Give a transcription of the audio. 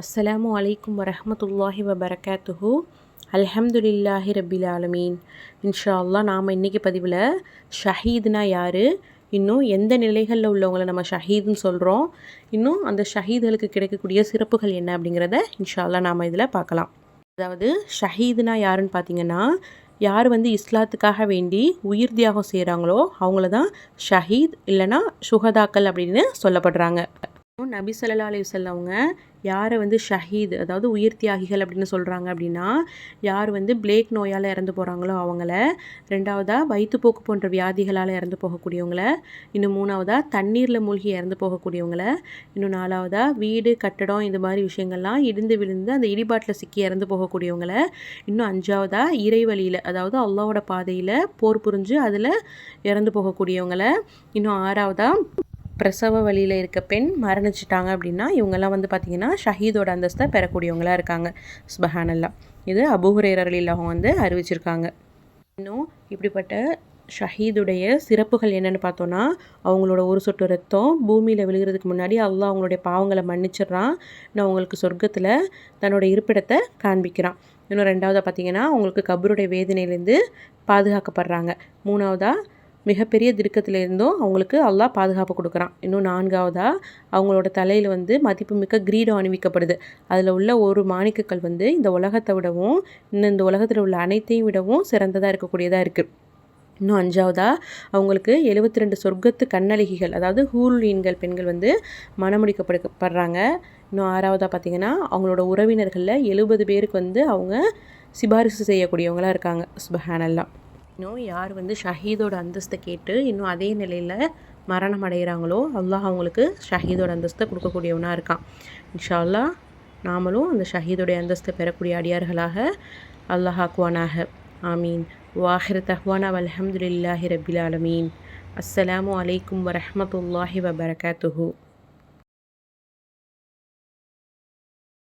அஸ்ஸலாமு அலைக்கும் வரஹமத்துல்லாஹி வபரகாத்துஹு. அல்ஹம்துலில்லாஹி ரபில் ஆலமீன். இன்ஷா அல்லா நாம் இன்றைக்கி பதிவில் ஷஹீத்னா யார்? இன்னும் எந்த நிலைகளில் உள்ளவங்களை நம்ம ஷஹீதுன்னு சொல்கிறோம் இன்னும் அந்த ஷஹீதுகளுக்கு கிடைக்கக்கூடிய சிறப்புகள் என்ன அப்படிங்கிறத இன்ஷா அல்லா நாம் இதில் பார்க்கலாம். அதாவது ஷஹீதுனா யாருன்னு பார்த்தீங்கன்னா யார் வந்து இஸ்லாத்துக்காக வேண்டி உயிர் தியாகம் செய்கிறாங்களோ அவங்கள தான் ஷஹீத் இல்லைனா சுகதாக்கள் அப்படின்னு சொல்லப்படுறாங்க. நபி சொல்லா அலி அவங்க யாரை வந்து ஷஹீத் அதாவது உயிர் தியாகிகள் அப்படின்னு சொல்கிறாங்க அப்படின்னா யார் வந்து பிளேக் நோயால் இறந்து போகிறாங்களோ அவங்கள ரெண்டாவதாக வயிற்றுப்போக்கு போன்ற வியாதிகளால் இறந்து போகக்கூடியவங்கள இன்னும் மூணாவதாக தண்ணீரில் மூழ்கி இறந்து போகக்கூடியவங்கள இன்னும் நாலாவதாக வீடு கட்டடம் இந்த மாதிரி விஷயங்கள்லாம் இடிந்து விழுந்து அந்த இடிபாட்டில் சிக்கி இறந்து போகக்கூடியவங்கள இன்னும் அஞ்சாவதாக இறைவழியில் அதாவது அல்லாவோட பாதையில் போர் புரிஞ்சு அதில் இறந்து போகக்கூடியவங்கள இன்னும் ஆறாவதாக பிரசவ வழியில் இருக்க பெண் மரணிச்சிட்டாங்க அப்படின்னா இவங்கெல்லாம் வந்து பார்த்திங்கன்னா ஷஹீதோட அந்தஸ்தை பெறக்கூடியவங்களாக இருக்காங்க. சுபஹானல்லா. இது அபுஹுரேரர்களில் அவங்க வந்து அறிவிச்சிருக்காங்க. இன்னும் இப்படிப்பட்ட ஷஹீதுடைய சிறப்புகள் என்னென்னு பார்த்தோன்னா அவங்களோட ஒரு சொட்டு ரத்தம் பூமியில் விழுகிறதுக்கு முன்னாடி அல்லாஹ் அவங்களுடைய பாவங்களை மன்னிச்சிடுறான். நான் அவங்களுக்கு சொர்க்கத்தில் தன்னோட இருப்பிடத்தை காண்பிக்கிறான். இன்னும் ரெண்டாவதாக பார்த்தீங்கன்னா அவங்களுக்கு கபருடைய வேதனையிலேருந்து பாதுகாக்கப்படுறாங்க. மூணாவதாக மிகப்பெரிய திருக்கத்திலேருந்தும் அவங்களுக்கு அல்லாஹ் பாதுகாப்பு கொடுக்குறான். இன்னும் நான்காவதாக அவங்களோட தலையில் வந்து மதிப்புமிக்க கிரீடம் அணிவிக்கப்படுது. அதில் உள்ள ஒரு மாணிக்கக்கல் வந்து இந்த உலகத்தை விடவும் இன்னும் இந்த உலகத்தில் உள்ள அனைத்தையும் விடவும் சிறந்ததாக இருக்கக்கூடியதாக இருக்குது இன்னும் அஞ்சாவதாக அவங்களுக்கு எழுபத்தி ரெண்டு சொர்க்கத்து கண்ணழகிகள் அதாவது ஹூருளீன்கள் பெண்கள் வந்து மனமுடிக்கப்படுறாங்க இன்னும் ஆறாவதாக பார்த்திங்கன்னா அவங்களோட உறவினர்களில் எழுபது பேருக்கு வந்து அவங்க சிபாரிசு செய்யக்கூடியவங்களாக இருக்காங்க. சுபஹானல்லாம் இன்னும் யார் வந்து ஷஹீதோட அந்தஸ்தை கேட்டு இன்னும் அதே நிலையில் மரணம் அடைகிறாங்களோ அல்லாஹ் அவங்களுக்கு ஷஹீதோட அந்தஸ்தை கொடுக்கக்கூடியவனாக இருக்கான். இன்ஷா அல்லா நாமளும் அந்த ஷஹீதோடைய அந்தஸ்தை பெறக்கூடிய அடியார்களாக அல்லாஹாக்குவானாக ஆமீன். வாஹிர தஹ்வானா அலமதுல்லாஹி ரபில் ஆலமீன். அஸ்ஸலாமு அலைக்கும் வரமத்துல்லாஹி வபரகாத்துஹூ.